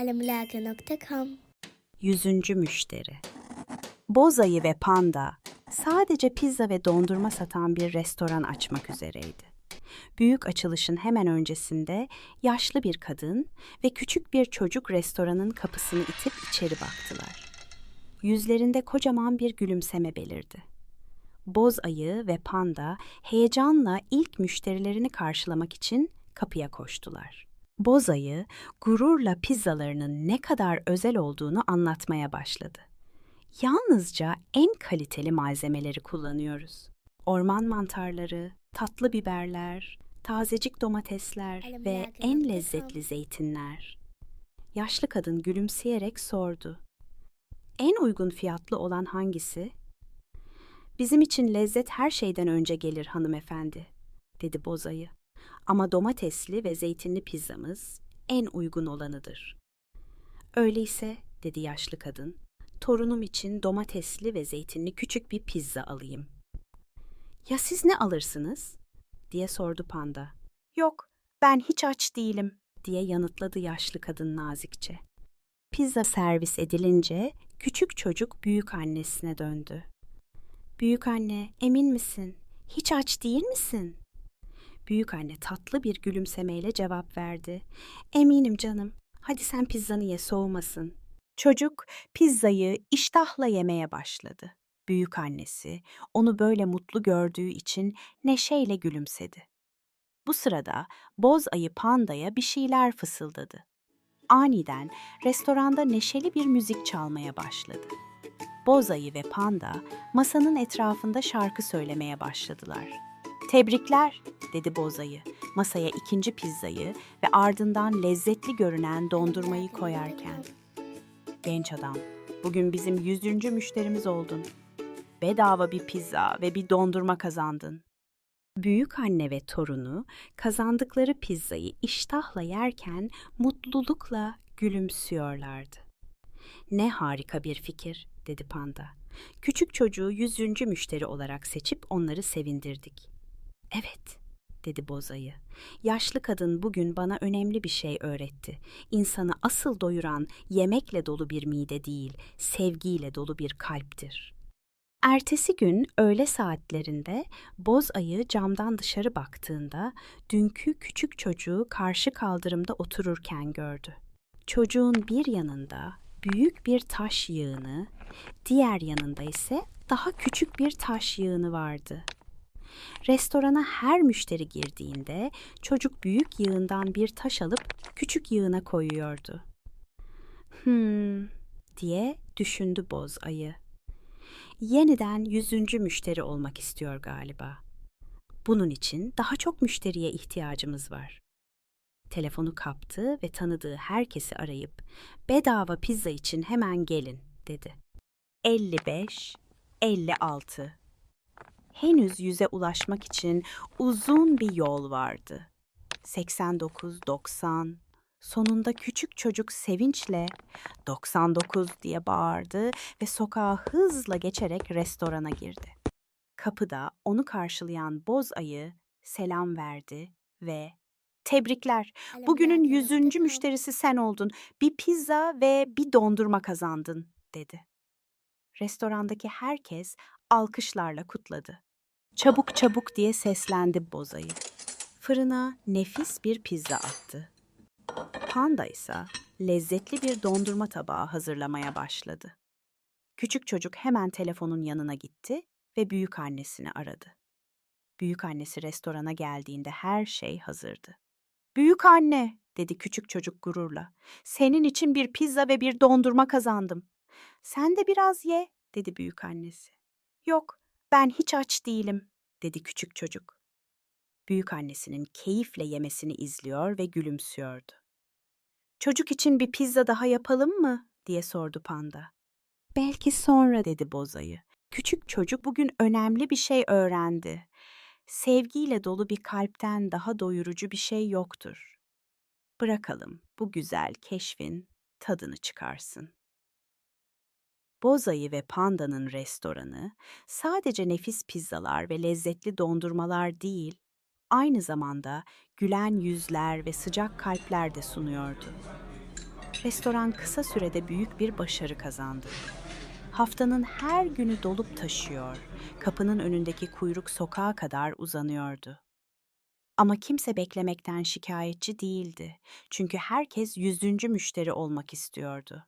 alamulaga.com Yüzüncü müşteri. Bozayı ve Panda sadece pizza ve dondurma satan bir restoran açmak üzereydi. Büyük açılışın hemen öncesinde yaşlı bir kadın ve küçük bir çocuk restoranın kapısını itip içeri baktılar. Yüzlerinde kocaman bir gülümseme belirdi. Boz ayı ve panda heyecanla ilk müşterilerini karşılamak için kapıya koştular. Boz ayı gururla pizzalarının ne kadar özel olduğunu anlatmaya başladı. Yalnızca en kaliteli malzemeleri kullanıyoruz. Orman mantarları, tatlı biberler, tazecik domatesler ve en lezzetli zeytinler. Yaşlı kadın gülümseyerek sordu. En uygun fiyatlı olan hangisi? Bizim için lezzet her şeyden önce gelir hanımefendi, dedi bozayı. Ama domatesli ve zeytinli pizzamız en uygun olanıdır. Öyleyse, dedi yaşlı kadın, torunum için domatesli ve zeytinli küçük bir pizza alayım. Ya siz ne alırsınız? diye sordu panda. Yok, ben hiç aç değilim, diye yanıtladı yaşlı kadın nazikçe. Pizza servis edilince küçük çocuk büyük annesine döndü. Büyük anne, emin misin? Hiç aç değil misin? Büyük anne tatlı bir gülümsemeyle cevap verdi. Eminim canım. Hadi sen pizzanı ye soğumasın. Çocuk pizzayı iştahla yemeye başladı. Büyük annesi onu böyle mutlu gördüğü için neşeyle gülümsedi. Bu sırada boz ayı pandaya bir şeyler fısıldadı. Aniden restoranda neşeli bir müzik çalmaya başladı. Boz ayı ve panda masanın etrafında şarkı söylemeye başladılar. Tebrikler, dedi Boz ayı masaya ikinci pizzayı ve ardından lezzetli görünen dondurmayı koyarken. Genç adam, bugün bizim yüzüncü müşterimiz oldun. Bedava bir pizza ve bir dondurma kazandın. Büyük anne ve torunu kazandıkları pizzayı iştahla yerken mutlulukla gülümsüyorlardı. Ne harika bir fikir, dedi panda. Küçük çocuğu yüzüncü müşteri olarak seçip onları sevindirdik. Evet, dedi bozayı. Yaşlı kadın bugün bana önemli bir şey öğretti. İnsanı asıl doyuran yemekle dolu bir mide değil, sevgiyle dolu bir kalptir. Ertesi gün öğle saatlerinde boz ayı camdan dışarı baktığında dünkü küçük çocuğu karşı kaldırımda otururken gördü. Çocuğun bir yanında büyük bir taş yığını, diğer yanında ise daha küçük bir taş yığını vardı. Restorana her müşteri girdiğinde çocuk büyük yığından bir taş alıp küçük yığına koyuyordu. Hmm, diye düşündü boz ayı. Yeniden yüzüncü müşteri olmak istiyor galiba. Bunun için daha çok müşteriye ihtiyacımız var. Telefonu kaptı ve tanıdığı herkesi arayıp bedava pizza için hemen gelin dedi. 55 56 Henüz yüze ulaşmak için uzun bir yol vardı. 89 90 Sonunda küçük çocuk sevinçle 99 diye bağırdı ve sokağa hızla geçerek restorana girdi. Kapıda onu karşılayan boz ayı selam verdi ve Tebrikler. Bugünün yüzüncü müşterisi sen oldun. Bir pizza ve bir dondurma kazandın, dedi. Restorandaki herkes alkışlarla kutladı. Çabuk çabuk diye seslendi bozayı. Fırına nefis bir pizza attı. Panda ise lezzetli bir dondurma tabağı hazırlamaya başladı. Küçük çocuk hemen telefonun yanına gitti ve büyük annesini aradı. Büyük annesi restorana geldiğinde her şey hazırdı. Büyük anne, dedi küçük çocuk gururla. Senin için bir pizza ve bir dondurma kazandım. Sen de biraz ye, dedi büyük annesi. Yok, ben hiç aç değilim, dedi küçük çocuk. Büyük annesinin keyifle yemesini izliyor ve gülümsüyordu. Çocuk için bir pizza daha yapalım mı? diye sordu panda. Belki sonra dedi bozayı. Küçük çocuk bugün önemli bir şey öğrendi. Sevgiyle dolu bir kalpten daha doyurucu bir şey yoktur. Bırakalım bu güzel keşfin tadını çıkarsın. Bozayı ve Panda'nın restoranı sadece nefis pizzalar ve lezzetli dondurmalar değil, aynı zamanda gülen yüzler ve sıcak kalpler de sunuyordu. Restoran kısa sürede büyük bir başarı kazandı. Haftanın her günü dolup taşıyor, kapının önündeki kuyruk sokağa kadar uzanıyordu. Ama kimse beklemekten şikayetçi değildi. Çünkü herkes yüzüncü müşteri olmak istiyordu.